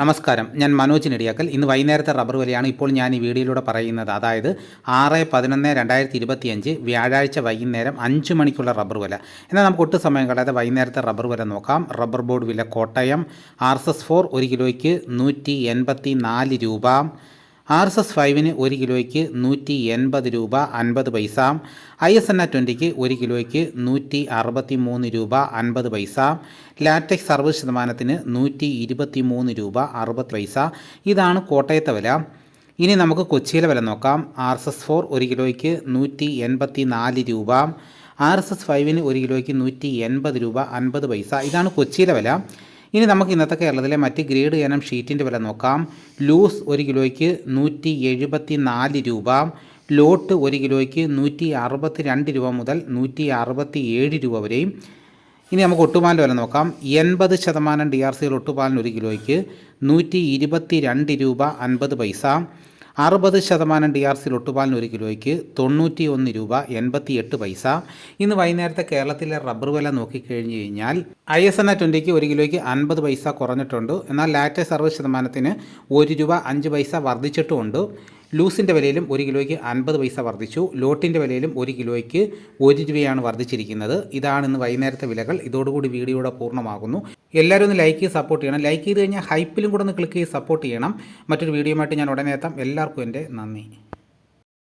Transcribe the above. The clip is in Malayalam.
നമസ്കാരം. ഞാൻ മനോജ് നെടിയാക്കൽ. ഇന്ന് വൈകുന്നേരത്തെ റബ്ബർ വിലയാണ് ഇപ്പോൾ ഞാൻ ഈ വീഡിയോയിലൂടെ പറയുന്നത്. അതായത് ആറ് പതിനൊന്ന് രണ്ടായിരത്തി ഇരുപത്തിയഞ്ച് വ്യാഴാഴ്ച വൈകുന്നേരം അഞ്ച് മണിക്കുള്ള റബ്ബർ വില. എന്നാൽ നമുക്ക് ഒട്ടും സമയം കളയാതെ വൈകുന്നേരത്തെ റബ്ബർ വില നോക്കാം. റബ്ബർ ബോർഡ് വില Kottayam R S S four ഒരു കിലോയ്ക്ക് നൂറ്റി എൺപത്തി നാല് രൂപ. ആർ എസ് എസ് ഫൈവിന് ഒരു കിലോയ്ക്ക് നൂറ്റി എൺപത് രൂപ അൻപത് പൈസ. ഐ എസ് എൻ ആ ട്വന്റിക്ക് ഒരു കിലോയ്ക്ക് നൂറ്റി അറുപത്തി മൂന്ന് രൂപ അൻപത് പൈസ. ലാറ്റക്സ് അറുപത് ശതമാനത്തിന് നൂറ്റി ഇരുപത്തി മൂന്ന് രൂപ അറുപത് പൈസ. ഇതാണ് കോട്ടയത്തെ വില. ഇനി നമുക്ക് കൊച്ചിയിലെ വില നോക്കാം. ആർ എസ് എസ് ഫോർ ഒരു കിലോയ്ക്ക് നൂറ്റി എൺപത്തി നാല് രൂപ. ആർ എസ് എസ് ഫൈവിന് ഒരു കിലോയ്ക്ക് നൂറ്റി എൺപത് രൂപ അൻപത് പൈസ. ഇതാണ് കൊച്ചിയിലെ വില. ഇനി നമുക്ക് ഇന്നത്തെ കേരളത്തിലെ മറ്റ് ഗ്രേഡ് ഇനം ഷീറ്റിന്റെ വില നോക്കാം. ലൂസ് ഒരു കിലോയ്ക്ക് നൂറ്റി എഴുപത്തി നാല് രൂപ. ലോട്ട് ഒരു കിലോയ്ക്ക് നൂറ്റി അറുപത്തി രണ്ട് രൂപ മുതൽ നൂറ്റി അറുപത്തി ഏഴ് രൂപ വരെയും. ഇനി നമുക്ക് ഒട്ടുപാലിന്റെ വില നോക്കാം. എൺപത് ശതമാനം ഡി ആർ സികൾ ഒട്ടുപാലിന് ഒരു കിലോയ്ക്ക് നൂറ്റി ഇരുപത്തി രണ്ട് രൂപ അൻപത് പൈസ. അറുപത് ശതമാനം ഡി ആർ സി ലൊട്ടുപാലിന് ഒരു കിലോയ്ക്ക് തൊണ്ണൂറ്റി ഒന്ന് രൂപ എൺപത്തി എട്ട് പൈസ. ഇന്ന് വൈകുന്നേരത്തെ കേരളത്തിലെ റബ്ബർ വില നോക്കിക്കഴിഞ്ഞു കഴിഞ്ഞാൽ ഐ എസ് എൻ ട്വന്റിക്ക് ഒരു കിലോയ്ക്ക് അൻപത് പൈസ കുറഞ്ഞിട്ടുണ്ട്. എന്നാൽ ലാറ്റസ് അറുപത് ശതമാനത്തിന് ഒരു രൂപ അഞ്ച് പൈസ വർദ്ധിച്ചിട്ടുമുണ്ട്. ലൂസിന്റെ വിലയിലും ഒരു കിലോയ്ക്ക് അൻപത് പൈസ വർദ്ധിച്ചു. ലോട്ടിന്റെ വിലയിലും ഒരു കിലോയ്ക്ക് ഒരു രൂപയാണ് വർദ്ധിച്ചിരിക്കുന്നത്. ഇതാണ് ഇന്ന് വൈകുന്നേരത്തെ വിലകൾ. ഇതോടുകൂടി വീഡിയോയുടെ പൂർണമാകുന്നു. എല്ലാവരും ഒന്ന് ലൈക്ക് ചെയ്ത് സപ്പോർട്ട് ചെയ്യണം. ലൈക്ക് ചെയ്ത് കഴിഞ്ഞാൽ ഹൈപ്പിലും കൂടെ ഒന്ന് ക്ലിക്ക് ചെയ്ത് സപ്പോർട്ട് ചെയ്യണം. മറ്റൊരു വീഡിയോ ആയിട്ട് ഞാൻ ഉടനെ എത്താം. എല്ലാവർക്കും എന്റെ നന്ദി.